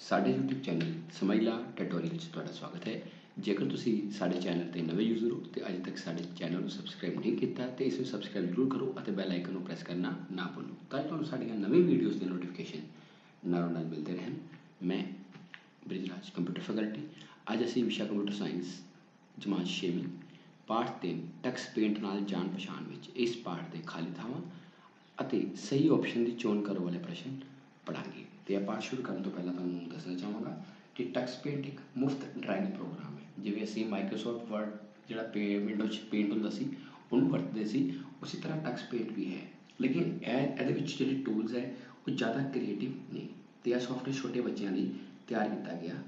ਸਾਡੇ YouTube channel ਸਮੈਲਾ tutorial 'ਚ ਤੁਹਾਡਾ ਸਵਾਗਤ ਹੈ। ਜੇਕਰ ਤੁਸੀਂ ਸਾਡੇ ਚੈਨਲ ਤੇ ਨਵੇਂ ਯੂਜ਼ਰ ਹੋ, ਤੇ ਅਜੇ ਤੱਕ ਸਾਡੇ ਚੈਨਲ ਨੂੰ ਸਬਸਕ੍ਰਾਈਬ ਨਹੀਂ ਕੀਤਾ, ਤੇ ਇਸ ਨੂੰ ਸਬਸਕ੍ਰਾਈਬ ਜ਼ਰੂਰ ਕਰੋ ਅਤੇ ਬੈਲ ਆਈਕਨ ਨੂੰ ਪ੍ਰੈਸ ਕਰਨਾ ਨਾ ਭੁੱਲੋ। ਤਾਂ ਕਿ ਤੁਹਾਨੂੰ ਸਾਡੀਆਂ ਨਵੀਂ ਵੀਡੀਓਜ਼ ਦੀ ਨੋਟੀਫਿਕੇਸ਼ਨ ਨਾਲੋਂ ਨਾਲ ਮਿਲਦੇ ਰਹਿਣ। ਮੈਂ ਬ੍ਰਿਜਰਾਜ ਕੰਪਿਊਟਰ ਫੈਕਲਟੀ ਅੱਜ ਅਸੀਂ ਵਿਸ਼ਾ ਕੰਪਿਊਟਰ ਸਾਇੰਸ ਜਮਾਤ 6ਵੀਂ ਪਾਠ 3 ਟੈਕਸ ਪੇਂਟ ਨਾਲ ਜਾਣ ਪਛਾਣ ਵਿੱਚ ਇਸ ਪਾਠ ਦੇ ਖਾਲੀ ਥਾਵਾਂ ਅਤੇ ਸਹੀ ਆਪਸ਼ਨ ਦੀ ਚੋਣ ਕਰੋ ਵਾਲੇ ਪ੍ਰਸ਼ਨ ਪੜਾਂਗੇ ਤੇ ਆਪਾਂ ਸ਼ੁਰੂ ਕਰਨ ਤੋਂ ਪਹਿਲਾਂ ਤੁਹਾਨੂੰ ਦੱਸਣਾ ਚਾਹਾਂਗਾ ਕਿ ਟੈਕਸ ਪੇਂਟ ਇੱਕ ਮੁਫਤ ਡਰਾਇੰਗ ਪ੍ਰੋਗਰਾਮ ਹੈ। ਜਿਵੇਂ ਅਸੀਂ ਮਾਈਕਰੋਸਾਫਟ ਵਰਡ ਜਿਹੜਾ ਪੇ ਵਿੰਡੋ 'ਚ ਪੇਂਟ ਹੁੰਦਾ ਸੀ, ਉਹਨੂੰ ਵਰਤਦੇ ਸੀ, ਉਸੇ ਤਰ੍ਹਾਂ ਟੈਕਸ ਪੇਂਟ ਵੀ ਹੈ। ਲੇਕਿਨ ਇਹ, ਇਹਦੇ ਵਿੱਚ ਜਿਹੜੇ ਟੂਲਸ ਹੈ, ਉਹ ਜ਼ਿਆਦਾ ਕ੍ਰੀਏਟਿਵ ਨਹੀਂ ਤੇ ਇਹ ਸੌਫਟਵੇਅਰ ਛੋਟੇ ਬੱਚਿਆਂ ਲਈ ਤਿਆਰ ਕੀਤਾ ਗਿਆ ਹੈ।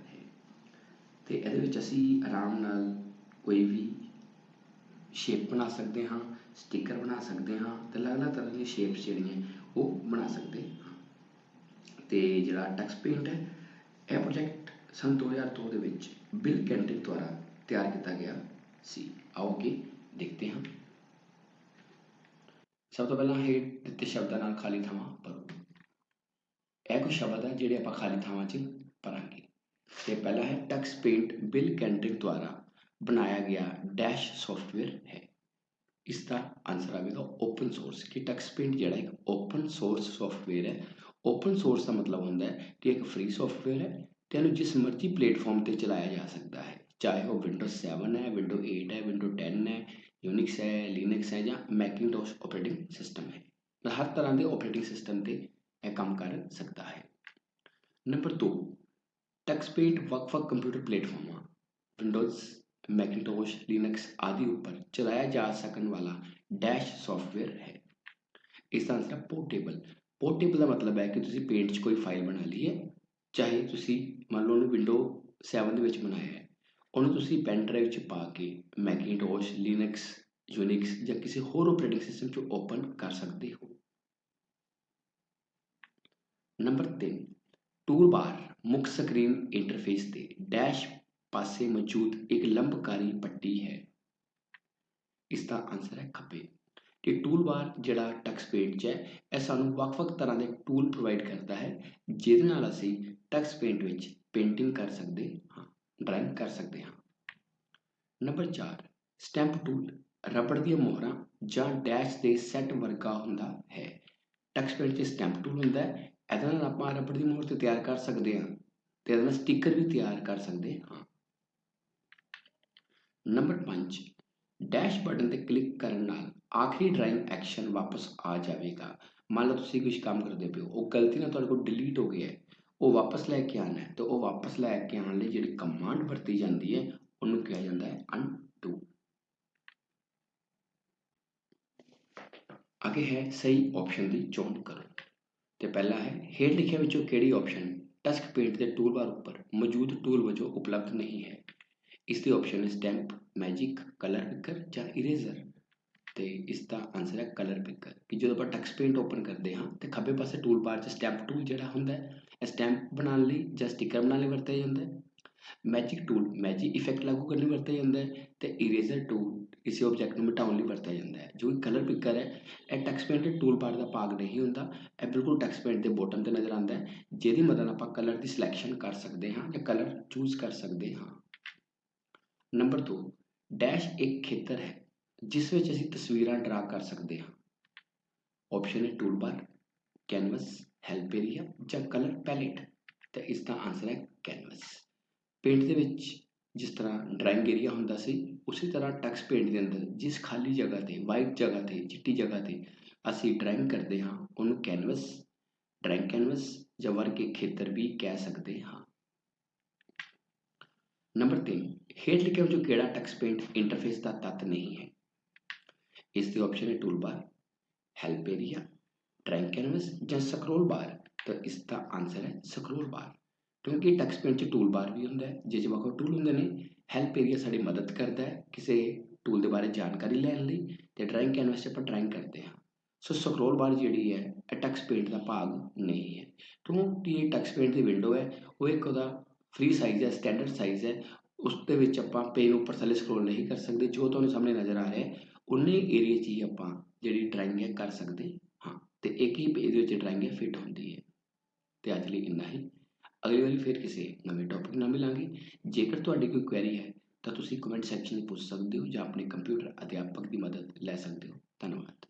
ਤੇ ਇਹਦੇ ਵਿੱਚ ਅਸੀਂ ਆਰਾਮ ਨਾਲ ਕੋਈ ਵੀ ਸ਼ੇਪ ਬਣਾ ਸਕਦੇ ਹਾਂ ਸਟicker ਬਣਾ ਸਕਦੇ ਹਾਂ ਤੇ ਅਲੱਗ-ਅਲੱਗ ਤਰ੍ਹਾਂ ਦੀਆਂ ਸ਼ੇਪਸ ਜਿਹੜੀਆਂ ਉਹ ਬਣਾ ਸਕਦੇ ਤੇ ਜਿਹੜਾ ਟੈਕਸ ਪੇਂਟ ਹੈ। ਇਹ ਪ੍ਰੋਜੈਕਟ ਸਨ 2002 ਦੇ ਵਿੱਚ ਬਿਲ ਕੈਂਟਿਕ ਦੁਆਰਾ ਤਿਆਰ ਕੀਤਾ ਗਿਆ ਸੀ। ਆਓ ਕਿ ਦੇਖਦੇ ਹਾਂ। ਸਭ ਤੋਂ ਪਹਿਲਾਂ ਹੇਠ ਦਿੱਤੇ ਸ਼ਬਦਾਂ ਨਾਲ ਖਾਲੀ ਥਾਵਾਂ ਭਰੋ। ਇਹ ਕੁਝ ਸ਼ਬਦ ਹੈ ਜਿਹੜੇ ਆਪਾਂ ਖਾਲੀ ਥਾਵਾਂ 'ਚ ਭਰਾਂਗੇ। ਤੇ ਪਹਿਲਾ ਹੈ ਟੈਕਸ ਪੇਂਟ ਬਿਲ ਕੈਂਟਿਕ ਦੁਆਰਾ ਬਣਾਇਆ ਗਿਆ ਡੈਸ਼ ਸੌਫਟਵੇਅਰ ਹੈ। ਇਸ ਦਾ ਆਨਸਰ ਆਵੇਗਾ ਓਪਨ ਸੋਰਸ ਕਿ ਟੈਕਸ ਪੇਂਟ ਜਿਹੜਾ ਇੱਕ ਓਪਨ ਸੋਰਸ ਸੌਫਟਵੇਅਰ ਹੈ ਓਪਨ ਸੋਰਸ ਦਾ ਮਤਲਬ ਹੁੰਦਾ ਹੈ ਕਿ ਇੱਕ ਫ੍ਰੀ ਸੌਫਟਵੇਅਰ ਹੈ ਤੇ ਇਹਨੂੰ ਜਿਸ ਮਰਜ਼ੀ ਪਲੇਟਫਾਰਮ ਤੇ ਚਲਾਇਆ ਜਾ ਸਕਦਾ ਹੈ, ਚਾਹੇ ਉਹ ਵਿੰਡੋਜ਼ 7 ਹੈ ਵਿੰਡੋ 8 ਹੈ ਵਿੰਡੋ 10 ਹੈ ਯੂਨਿਕਸ ਹੈ ਲਿਨਕਸ ਹੈ ਜਾਂ ਮੈਕਿੰਟੋਸ਼ ਆਪਰੇਟਿੰਗ ਸਿਸਟਮ ਹੈ। ਹਰ ਤਰ੍ਹਾਂ ਦੇ ਆਪਰੇਟਿੰਗ ਸਿਸਟਮ ਤੇ ਇਹ ਕੰਮ ਕਰ ਸਕਦਾ ਹੈ। ਨੰਬਰ 2 ਟੈਕਸ ਪੇਂਟ ਵੱਖ-ਵੱਖ ਕੰਪਿਊਟਰ ਪਲੇਟਫਾਰਮਾਂ ਵਿੰਡੋਜ਼ ਮੈਕਿੰਟੋਸ਼ ਲਿਨਕਸ ਆਦਿ ਉੱਪਰ ਚਲਾਇਆ ਜਾ ਸਕਣ ਵਾਲਾ ਡੈਸ਼ ਸੌਫਟਵੇਅਰ ਹੈ। ਇਸ ਦਾ ਆਨਸਰ ਪੋਰਟੇਬਲ ਪੋਰਟੇਬਲ ਦਾ ਮਤਲਬ ਹੈ ਕਿ ਤੁਸੀਂ ਪੇਂਟ 'ਚ ਕੋਈ ਫਾਈਲ ਬਣਾ ਲਈ ਹੈ, ਚਾਹੇ ਤੁਸੀਂ ਮੰਨ ਲਓ ਉਹਨੂੰ ਵਿੰਡੋ 7 ਦੇ ਵਿੱਚ ਬਣਾਇਆ ਹੈ, ਉਹਨੂੰ ਤੁਸੀਂ ਪੈਨ ਡਰਾਈਵ 'ਚ ਪਾ ਕੇ ਮੈਕਿੰਟੋਸ਼ ਲਿਨਕਸ ਯੂਨਿਕਸ ਜਾਂ ਕਿਸੇ ਹੋਰ ਆਪਰੇਟਿੰਗ ਸਿਸਟਮ 'ਚ ਓਪਨ ਕਰ ਸਕਦੇ ਹੋ। ਨੰਬਰ 3 ਟੂਲ ਬਾਰ ਮੁੱਖ ਸਕਰੀਨ ਇੰਟਰਫੇਸ ਤੇ ਡੈਸ਼ ਪਾਸੇ ਮੌਜੂਦ ਇੱਕ ਲੰਬਕਾਰੀ ਪੱਟੀ ਹੈ। ਇਸ ਦਾ ਆਨਸਰ ਹੈ ਖੱਬੇ। ਕਿ ਟੂਲ ਬਾਰ ਜਿਹੜਾ ਟੈਕਸ ਪੇਂਟ 'ਚ ਹੈ, ਇਹ ਸਾਨੂੰ ਵੱਖ-ਵੱਖ ਤਰ੍ਹਾਂ ਦੇ ਟੂਲ ਪ੍ਰੋਵਾਈਡ ਕਰਦਾ ਹੈ, ਜਿਹਦੇ ਨਾਲ ਅਸੀਂ ਟੈਕਸ ਪੇਂਟ ਵਿੱਚ ਪੇਂਟਿੰਗ ਕਰ ਸਕਦੇ ਹਾਂ ਡਰਾਇੰਗ ਕਰ ਸਕਦੇ ਹਾਂ। ਨੰਬਰ 4 ਸਟੈਂਪ ਟੂਲ ਰਬੜ ਦੀਆਂ ਮੋਹਰਾਂ ਜਾਂ ਡੈਸ਼ ਦੇ ਸੈੱਟ ਵਰਗਾ ਹੁੰਦਾ ਹੈ। ਟੈਕਸ ਪੇਂਟ 'ਚ ਸਟੈਂਪ ਟੂਲ ਹੁੰਦਾ ਹੈ, ਇਹਦੇ ਨਾਲ ਆਪਾਂ ਰਬੜ ਦੀ ਮੋਹਰ ਤੇ ਤਿਆਰ ਕਰ ਸਕਦੇ ਹਾਂ ਤੇ ਇਹਦੇ ਨਾਲ ਸਟicker ਵੀ ਤਿਆਰ ਕਰ ਸਕਦੇ ਹਾਂ। ਨੰਬਰ 5 ਡੈਸ਼ ਬਟਨ ਤੇ ਕਲਿੱਕ ਕਰਨ ਨਾਲ ਆਖਰੀ ਡਰਾਇੰਗ ਐਕਸ਼ਨ ਵਾਪਸ ਆ ਜਾਵੇਗਾ। ਮੰਨ ਲਓ ਤੁਸੀਂ ਕੁਝ ਕੰਮ ਕਰਦੇ ਪਿਓ ਉਹ ਗਲਤੀ ਨਾਲ ਤੁਹਾਡੇ ਕੋਲ ਡਿਲੀਟ ਹੋ ਗਿਆ ਹੈ, ਉਹ ਵਾਪਸ ਲੈ ਕੇ ਆਣਾ ਹੈ, ਤੇ ਉਹ ਵਾਪਸ ਲੈ ਕੇ ਆਉਣ ਲਈ ਜਿਹੜੀ ਕਮਾਂਡ ਵਰਤੀ ਜਾਂਦੀ ਹੈ, ਉਹਨੂੰ ਕਿਹਾ ਜਾਂਦਾ ਹੈ ਅਨਡੂ ਅੱਗੇ ਹੈ ਸਹੀ ਆਪਸ਼ਨ ਦੀ ਚੋਣ ਕਰੋ। ਤੇ ਪਹਿਲਾ ਹੈ, ਹੇਠ ਲਿਖਿਆ ਵਿੱਚੋਂ ਕਿਹੜੀ ਆਪਸ਼ਨ ਟਸਕ ਪੇਂਟ ਦੇ ਟੂਲਬਾਰ ਉੱਪਰ, ਮੌਜੂਦ ਟੂਲ ਵਜੋਂ ਉਪਲਬਧ ਨਹੀਂ ਹੈ। ਇਸ ਦੀ ਆਪਸ਼ਨ ਹੈ ਸਟੈਂਪ ਮੈਜਿਕ ਕਲਰ ਪਿਕਰ ਜਾਂ ਇਰੇਜ਼ਰ ਤੇ ਇਸ ਦਾ ਆਨਸਰ ਹੈ ਕਲਰ ਪਿਕਰ ਕਿ ਜਦੋਂ ਆਪਾਂ ਟੈਕਸ ਪੇਂਟ ਓਪਨ ਕਰਦੇ ਹਾਂ ਤੇ ਖੱਬੇ ਪਾਸੇ ਟੂਲ ਬਾਰ 'ਚ ਸਟੈਂਪ ਟੂਲ ਜਿਹੜਾ ਹੁੰਦਾ ਹੈ, ਇਹ ਸਟੈਂਪ ਬਣਾਉਣ ਲਈ ਜਾਂ ਸਟicker ਬਣਾਉਣ ਲਈ ਵਰਤਿਆ ਜਾਂਦਾ ਹੈ। ਮੈਜਿਕ ਟੂਲ ਮੈਜਿਕ ਇਫੈਕਟ ਲਾਗੂ ਕਰਨ ਲਈ ਵਰਤਿਆ ਜਾਂਦਾ ਹੈ ਤੇ ਇਰੇਜ਼ਰ ਟੂਲ ਕਿਸੇ ਆਬਜੈਕਟ ਨੂੰ ਮਿਟਾਉਣ ਲਈ ਵਰਤਿਆ ਜਾਂਦਾ ਹੈ। ਜੋ ਕਿ ਕਲਰ ਪਿਕਰ ਹੈ, ਇਹ ਟੈਕਸ ਪੇਂਟ ਦੇ ਟੂਲ ਬਾਰ ਦਾ ਭਾਗ ਨਹੀਂ ਹੁੰਦਾ, ਇਹ ਬਿਲਕੁਲ ਟੈਕਸ ਪੇਂਟ ਦੇ ਬੋਟਮ ਤੇ ਨਜ਼ਰ ਆਉਂਦਾ ਹੈ, ਜਿਹਦੀ ਮਦਦ ਨਾਲ ਆਪਾਂ ਕਲਰ ਦੀ ਸਿਲੈਕਸ਼ਨ ਕਰ ਸਕਦੇ ਹਾਂ ਜਾਂ ਕਲਰ ਚੂਜ਼ ਕਰ ਸਕਦੇ ਹਾਂ। ਨੰਬਰ 2 ਡੈਸ਼ ਇੱਕ ਖੇਤਰ ਹੈ। ਜਿਸ ਵਿੱਚ ਅਸੀਂ ਤਸਵੀਰਾਂ ਡਰਾ ਕਰ ਸਕਦੇ ਹਾਂ। ਆਪਸ਼ਨ ਹੈ tool bar canvas help area ਜਾਂ ਕਲਰ ਪੈਲੇਟ ਤਾਂ ਇਸ ਦਾ ਆਨਸਰ ਹੈ ਕੈਨਵਸ ਪੇਂਟ ਦੇ ਵਿੱਚ ਜਿਸ ਤਰ੍ਹਾਂ ਡਰਾਇੰਗ ਏਰੀਆ ਹੁੰਦਾ ਸੀ, ਉਸੇ ਤਰ੍ਹਾਂ ਟੈਕਸ ਪੇਂਟ ਦੇ ਅੰਦਰ ਜਿਸ ਖਾਲੀ ਜਗ੍ਹਾ ਤੇ ਵਾਈਟ ਜਗ੍ਹਾ ਤੇ, ਚਿੱਟੀ ਜਗ੍ਹਾ ਤੇ ਅਸੀਂ ਡਰਾਇੰਗ ਕਰਦੇ ਹਾਂ, ਉਹਨੂੰ ਕੈਨਵਸ ਡਰਾਇੰਗ ਕੈਨਵਸ ਜਾਂ ਵਰਗ ਖੇਤਰ ਵੀ ਕਹਿ ਸਕਦੇ ਹਾਂ। ਨੰਬਰ 3 ਹੇਠ ਲਿਖੇ ਵਿੱਚੋਂ ਕਿਹੜਾ ਟੈਕਸ ਪੇਂਟ ਇੰਟਰਫੇਸ ਦਾ ਤੱਤ ਨਹੀਂ ਹੈ। ਇਸ ਦੀ ਆਪਸ਼ਨ ਹੈ toolbar help area drawing canvas ਜਾਂ ਸਕਰੋਲ ਬਾਰ ਤਾਂ ਇਸ ਦਾ ਆਨਸਰ ਹੈ ਸਕਰੋਲ ਬਾਰ ਕਿਉਂਕਿ ਟੈਕਸਟ ਪੇਂਟ 'ਚ ਟੂਲ ਬਾਰ ਵੀ ਹੁੰਦਾ ਹੈ ਜਿਸ ਵੱਖ ਟੂਲ ਹੁੰਦੇ ਨੇ ਹੈਲਪ ਏਰੀਆ ਸਾਡੀ ਮਦਦ ਕਰਦਾ ਹੈ ਕਿਸੇ ਟੂਲ ਦੇ ਬਾਰੇ ਜਾਣਕਾਰੀ ਲੈਣ ਲਈ ਤੇ ਡਰਾਇੰਗ ਕੈਨਵਸ 'ਤੇ ਆਪਾਂ ਡਰਾਇੰਗ ਕਰਦੇ ਹਾਂ। ਸੋ ਸਕਰੋਲ ਬਾਰ ਜਿਹੜੀ ਹੈ, ਇਹ ਟੈਕਸਟ ਪੇਂਟ ਦਾ ਭਾਗ ਨਹੀਂ ਹੈ। ਕਿਉਂਕਿ ਇਹ ਟੈਕਸਟ ਪੇਂਟ ਦੀ ਵਿੰਡੋ ਹੈ, ਉਹ ਇੱਕ ਉਹਦਾ ਫ੍ਰੀ ਸਾਈਜ਼ ਹੈ ਸਟੈਂਡਰਡ ਸਾਈਜ਼ ਹੈ, ਉਸ ਦੇ ਵਿੱਚ ਆਪਾਂ ਪੇਨ ਉੱਪਰ ਥੱਲੇ ਸਕਰੋਲ ਨਹੀਂ ਕਰ ਸਕਦੇ, ਜੋ ਤੁਹਾਨੂੰ ਸਾਹਮਣੇ ਨਜ਼ਰ ਆ ਰਿਹਾ ਹੈ ਉਨੇ ਏਰੀਆ 'ਚ ਹੀ ਆਪਾਂ ਜਿਹੜੀ ਡਰਾਇੰਗ ਹੈ ਕਰ ਸਕਦੇ ਹਾਂ। ਤੇ ਇੱਕ ਹੀ ਪੇਜ ਦੇ ਵਿੱਚ ਡਰਾਇੰਗ ਹੈ ਫਿੱਟ ਹੁੰਦੀ ਹੈ। ਤੇ ਅੱਜ ਲਈ ਇੰਨਾ ਹੀ। ਅਗਲੀ ਵਾਰੀ ਫਿਰ ਕਿਸੇ ਨਵੇਂ ਟੌਪਿਕ ਨਾਲ ਮਿਲਾਂਗੇ। ਜੇਕਰ ਤੁਹਾਡੀ ਕੋਈ ਕੁਐਰੀ ਹੈ, ਤਾਂ ਤੁਸੀਂ ਕਮੈਂਟ ਸੈਕਸ਼ਨ ਵਿੱਚ ਪੁੱਛ ਸਕਦੇ ਹੋ ਜਾਂ ਆਪਣੇ ਕੰਪਿਊਟਰ ਅਧਿਆਪਕ ਦੀ ਮਦਦ ਲੈ ਸਕਦੇ ਹੋ। ਧੰਨਵਾਦ।